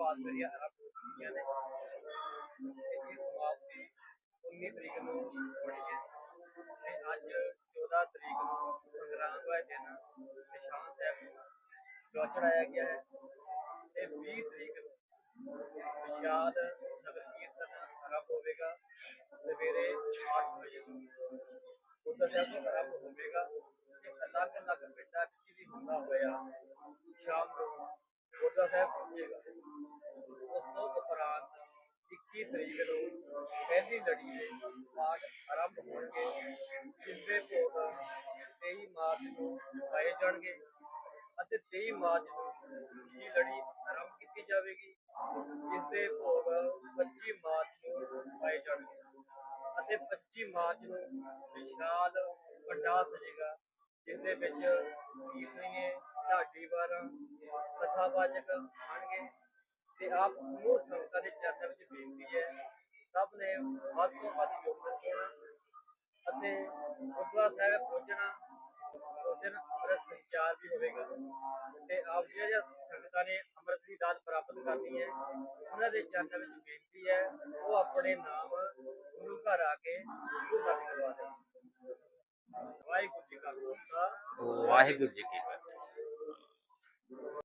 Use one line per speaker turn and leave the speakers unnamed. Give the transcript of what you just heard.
ਤੋਂ ਸ਼ੁਰੂਆਤ ਮੇਰੀਆਂ ਆਰੰਭ ਹੋ ਚੁੱਕੀਆਂ ਨੇ ਤੇ ਇਸ ਸਮਾਪਤੀ 19 ਤਰੀਕ ਨੂੰ ਹੋਣੀ ਹੈ ਤੇ ਅੱਜ 14 ਤਰੀਕ ਨੂੰ ਪ੍ਰੋਗਰਾਮ ਹੋਇਆ ਦਿਨ ਨਿਸ਼ਾਨ ਸਾਹਿਬ ਨੂੰ ਜੋ ਚੜਾਇਆ ਗਿਆ ਹੈ ਤੇ 20 ਤਰੀਕ ਨੂੰ ਵਿਸ਼ਾਲ ਨਗਰ ਕੀਰਤਨ ਆਰੰਭ ਹੋਵੇਗਾ ਸਵੇਰੇ 8 ਵਜੇ ਬੁੱਧ ਸਾਹਿਬ ਤੋਂ ਆਰੰਭ ਹੋਵੇਗਾ ਤੇ ਅਲੱਗ ਅਲੱਗ ਪਿੰਡਾਂ ਵਿੱਚ ਵੀ ਹੁੰਦਾ ਹੋਇਆ ਸ਼ਾਮ ਨੂੰ ਬੁੱਧਾ ਸਾਹਿਬ ਪਹੁੰਚੇਗਾ ਉਸ ਤੋਂ ਉਪਰੰਤ 21 ਤਰੀਕ ਨੂੰ ਪਹਿਲੀ ਲੜੀ ਦੇ ਪਾਠ ਆਰੰਭ ਹੋਣਗੇ ਜਿਸ ਦੇ ਭੋਗ 23 ਮਾਰਚ ਨੂੰ ਪਾਏ ਜਾਣਗੇ ਅਤੇ 23 ਮਾਰਚ ਨੂੰ ਦੂਜੀ ਲੜੀ ਆਰੰਭ ਕੀਤੀ ਜਾਵੇਗੀ ਜਿਸ ਦੇ ਭੋਗ 25 ਮਾਰਚ ਨੂੰ ਪਾਏ ਜਾਣਗੇ ਅਤੇ 25 ਮਾਰਚ ਨੂੰ ਵਿਸ਼ਾਲ ਪੰਡਾਲ ਸਜੇਗਾ ਜਿਸ ਦੇ ਵਿੱਚ ਕੀਰਤਨੀਏ ਢਾਡੀ ਵਾਰਾਂ ਕਥਾਵਾਚਕ ਆਣਗੇ ਆਪ ਸਮੂਹ ਸੰਗਤਾਂ ਦੇ ਚਰਨਾਂ ਵਿੱਚ ਬੇਨਤੀ ਹੈ। ਸਭ ਨੇ ਵੱਧ ਤੋਂ ਵੱਧ ਯੋਗਦਾਨ ਪਾਉਣਾ ਅਤੇ ਗੁਰਦੁਆਰਾ ਸਾਹਿਬ ਪਹੁੰਚਣਾ ਉਸ ਦਿਨ ਅੰਮ੍ਰਿਤ ਸੰਚਾਰ ਵੀ ਹੋਵੇਗਾ ਤੇ ਆਪ ਜਿਹੜੀਆਂ ਸੰਗਤਾਂ ਨੇ ਅੰਮ੍ਰਿਤ ਦੀ ਦਾਤ ਪ੍ਰਾਪਤ ਕਰਨੀ ਹੈ। ਉਹਨਾਂ ਦੇ ਚਰਨਾਂ ਵਿੱਚ ਬੇਨਤੀ ਹੈ, ਉਹ ਆਪਣੇ ਨਾਮ ਗੁਰੂ ਘਰ ਆ ਕੇ ਗੁਰੂ ਘਰ ਕਰਵਾ ਦੇਣ। ਵਾਹਿਗੁਰੂ ਜੀ ਕਾ ਖਾਲਸਾ।
ਵਾਹਿਗੁਰੂ ਜੀ ਕੀ ਫਤਿਹ।